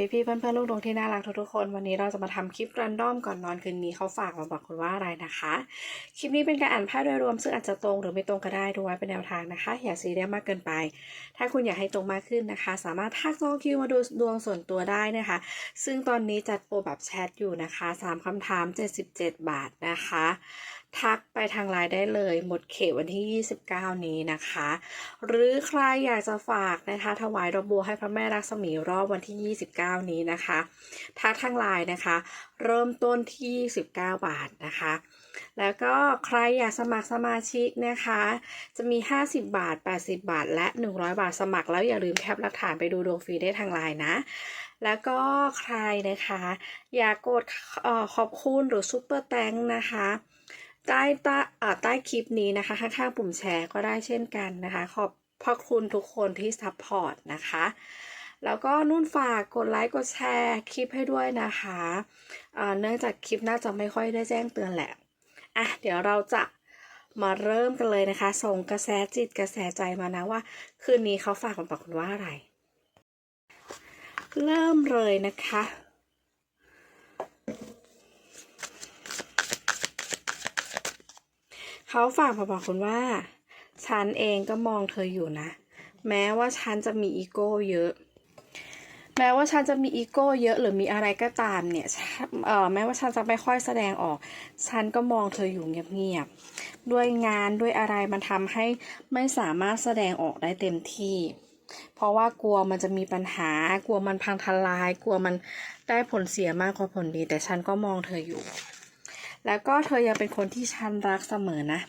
ค่พี่ๆเพื่อนๆลูกดวงที่น่ารักทุกๆคน วันนี้เราจะมาทำคลิปรันดอมก่อนนอนคืนนี้เขาฝากมาบอกคุณว่าอะไรนะคะ คลิปนี้เป็นการอ่านไพ่โดยรวมซึ่งอาจจะตรงหรือไม่ตรงก็ได้ดูไว้เป็นแนวทางนะคะ อย่าซีเรียสมากเกินไป ถ้าคุณอยากให้ตรงมากขึ้นนะคะ สามารถทักน้องคิวมาดูดวงส่วนตัวได้นะคะ ซึ่งตอนนี้จัดโปรแบบแชทอยู่นะคะ3คำถาม 77 บาทนะคะ ทักไปทางไลน์ได้เลย หมดเขตวันที่ 29 นี้นะคะ หรือใครอยากจะฝากนะคะ ถวายดอกบัวให้พระแม่รักษมีรอบวันที่ 29 นี้นะคะ ทักทางไลน์นะคะ เริ่มต้นที่ 19 บาทนะคะ แล้วก็ใครอยากสมัครสมาชิกนะคะ จะมี 50 บาท 80 บาท และ 100 บาทสมัคร แล้วอย่าลืมแคปหลักฐานไปดูดวงฟรีได้ทางไลน์นะแล้วก็ใครนะคะ อยากกดอขอบคุณหรือซุปเปอร์แตงนะคะ ใต้ใต้ใต้คลิปนี้นะคะ ข้างๆปุ่มแชร์ก็ได้เช่นกันนะคะ ขอบพระคุณทุกคนที่ซัพพอร์ตนะคะ แล้วก็นุ่นฝากกดไลค์กดแชร์คลิปให้ด้วยนะคะเนื่องจากคลิปน่าจะไม่ค่อยได้แจ้งเตือนแหละอะเดี๋ยวเราจะมาเริ่มกันเลยนะคะ ส่งกระแสจิตกระแสใจมานะว่า คืนนี้เขาฝากมาบอกคุณว่าอะไร เริ่มเลยนะคะ เขาฝากมาบอกคุณว่า ฉันเองก็มองเธออยู่นะ แม้ว่าฉันจะมีอีโก้เยอะ แม้ว่าฉันจะมีอีโก้เยอะหรือมีอะไรก็ตามเนี่ยเออแม้ว่าฉันจะไม่ค่อยแสดงออก ฉันก็มองเธออยู่เงียบๆ ด้วยงานด้วยอะไรมันทำให้ไม่สามารถแสดงออกได้เต็มที่เพราะว่ากลัวมันจะมีปัญหา กลัวมันพังทลาย กลัวมันได้ผลเสียมากกว่าผลดี แต่ฉันก็มองเธออยู่ แล้วก็เธอยังเป็นคนที่ฉันรักเสมอนะ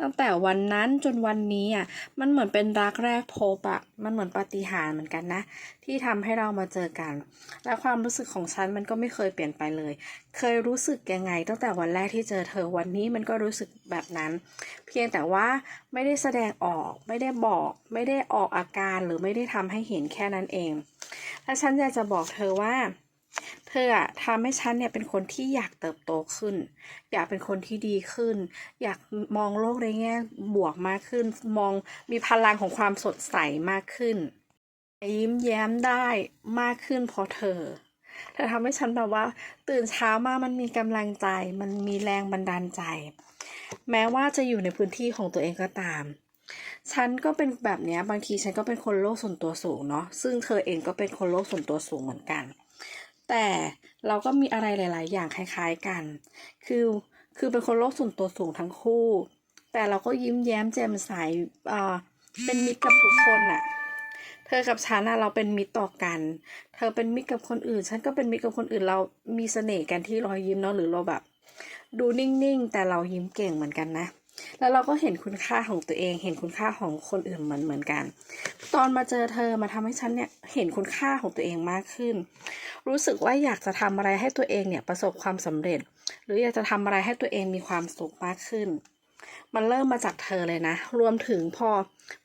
ตั้งแต่วันนั้นจนวันนี้อะมันเหมือนเป็นรักแรกพบอะมันเหมือนปาฏิหาริย์เหมือนกันนะ ที่ทำให้เรามาเจอกัน และความรู้สึกของฉันมันก็ไม่เคยเปลี่ยนไปเลย เคยรู้สึกยังไง ตั้งแต่วันแรกที่เจอเธอวันนี้มันก็รู้สึกแบบนั้น เพียงแต่ว่าไม่ได้แสดงออก ไม่ได้บอก ไม่ได้ออกอาการหรือไม่ได้ทำให้เห็นแค่นั้นเองและฉันอยากจะบอกเธอว่า เธออะทำให้ฉันเนี่ยเป็นคนที่อยากเติบโตขึ้น อยากเป็นคนที่ดีขึ้น อยากมองโลกในแง่บวกมากขึ้น มองมีพลังของความสดใสมากขึ้น ยิ้มแย้มได้มากขึ้นเพราะเธอเธอทำให้ฉันแบบว่า ตื่นเช้ามามันมีกำลังใจ มันมีแรงบันดาลใจ แม้ว่าจะอยู่ในพื้นที่ของตัวเองก็ตามฉันก็เป็นแบบเนี้ยบางทีฉันก็เป็นคนโลกส่วนตัวสูงเนาะซึ่งเธอเองก็เป็นคนโลกส่วนตัวสูงเหมือนกัน แต่เราก็มีอะไรหลาย ๆ อย่างคล้าย ๆ กัน คือคือเป็นคนโลกส่วนตัวสูงทั้งคู่ แต่เราก็ยิ้มแย้มแจ่มใสอ่าเป็นมิตรกับทุกคนน่ะ เธอกับฉันน่ะเราเป็นมิตรต่อกัน เธอเป็นมิตรกับคนอื่น ฉันก็เป็นมิตรกับคนอื่น เรามีเสน่ห์กันที่รอยยิ้มเนาะหรือเราแบบ ดูนิ่ง ๆ แต่เรายิ้มเก่งเหมือนกันนะ แล้วเราก็เห็นคุณค่าของตัวเอง เห็นคุณค่าของคนอื่นเหมือนเหมือนกัน ตอนมาเจอเธอมาทำให้ฉันเนี่ยเห็นคุณค่าของตัวเองมากขึ้น รู้สึกว่าอยากจะทำอะไรให้ตัวเองเนี่ยประสบความสำเร็จ หรืออยากจะทำอะไรให้ตัวเองมีความสุขมากขึ้น มันเริ่มมาจากเธอเลยนะ รวมถึงพอ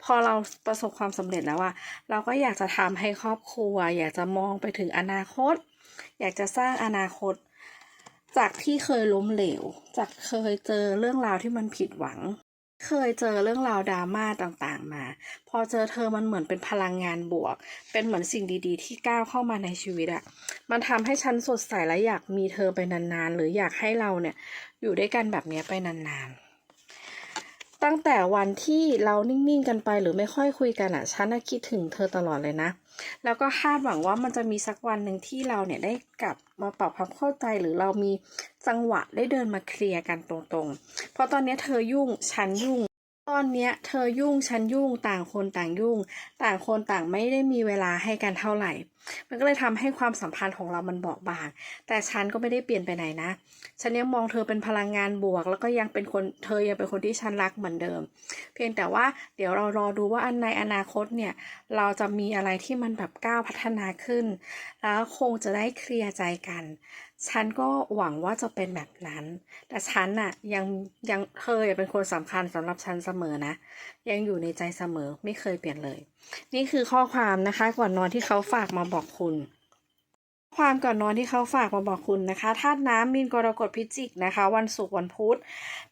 พอเราประสบความสำเร็จแล้วอะเราก็อยากจะทำให้ครอบครัว อยากจะมองไปถึงอนาคต อยากจะสร้างอนาคต จากที่เคยล้มเหลว จากเคยเจอเรื่องราวที่มันผิดหวัง เคยเจอเรื่องราวดราม่าต่างๆ มา พอเจอเธอมันเหมือนเป็นพลังงานบวก เป็นเหมือนสิ่งดีๆ ที่ก้าวเข้ามาในชีวิตอะมันทำให้ฉันสดใสและอยากมีเธอไปนานๆ หรืออยากให้เราเนี่ยอยู่ด้วยกันแบบนี้ไปนานๆ ตั้งแต่วันที่เรานิ่งๆกันไปหรือไม่ค่อยคุยกันอะฉันน่ะคิดถึงเธอตลอดเลยนะ แล้วก็คาดหวังว่ามันจะมีสักวันหนึ่งที่เราเนี่ยได้กลับมาปรับความเข้าใจหรือเรามีจังหวะได้เดินมาเคลียร์กันตรงๆ เพราะตอนนี้เธอยุ่งฉันยุ่ง ตอนเนี้ยเธอยุ่งฉันยุ่งต่างคนต่างยุ่ง ต่างคนต่างไม่ได้มีเวลาให้กันเท่าไหร่ มันก็เลยทำให้ความสัมพันธ์ของเรามันเบาบาง แต่ฉันก็ไม่ได้เปลี่ยนไปไหนนะ ฉันยังมองเธอเป็นพลังงานบวก แล้วก็ยังเป็นคนเธอยังเป็นคนที่ฉันรักเหมือนเดิม เพียงแต่ว่าเดี๋ยวเรารอดูว่าอันในอนาคตเนี่ย เราจะมีอะไรที่มันแบบก้าวพัฒนาขึ้น แล้วคงจะได้เคลียร์ใจกัน ฉันก็หวังว่าจะเป็นแบบนั้น แต่ฉันน่ะยังยังเธอยังเป็นคนสำคัญสำหรับฉันเสมอนะ ยังอยู่ในใจเสมอไม่เคยเปลี่ยนเลย นี่คือข้อความนะคะก่อนนอนที่เขาฝากมาบอกคุณ ความก่อนนอนที่เขาฝากมาบอกคุณนะคะธาตุน้ำมีนกรกฎพิจิกนะคะ วันศุกร์วันพุธ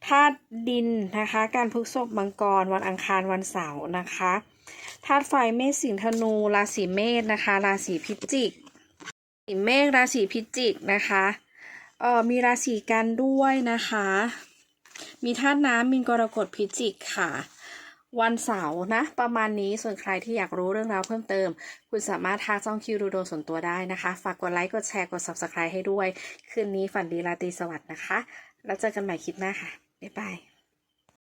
ธาตุดินนะคะ การพฤษภมังกร วันอังคารวันเสาร์นะคะธาตุไฟเมษสิงห์ธนูราศีเมษนะคะ ราศีพิจิกเมฆราศีพิจิกนะคะเอ่อมีราศีกันด้วยนะคะ มีธาตุน้ำมีนกรกฎพิจิกค่ะ วันเสาร์นะ ประมาณนี้ส่วนใครที่อยากรู้เรื่องราวเพิ่มเติม คุณสามารถทักจ้องคิวดูโดส่วนตัวได้นะคะ ฝากกดไลค์ กดแชร์ กด subscribe ให้ด้วย คืนนี้ฝันดีราตรีสวัสดิ์นะคะ แล้วเจอกันใหม่คลิปหน้าค่ะ บ๊ายบาย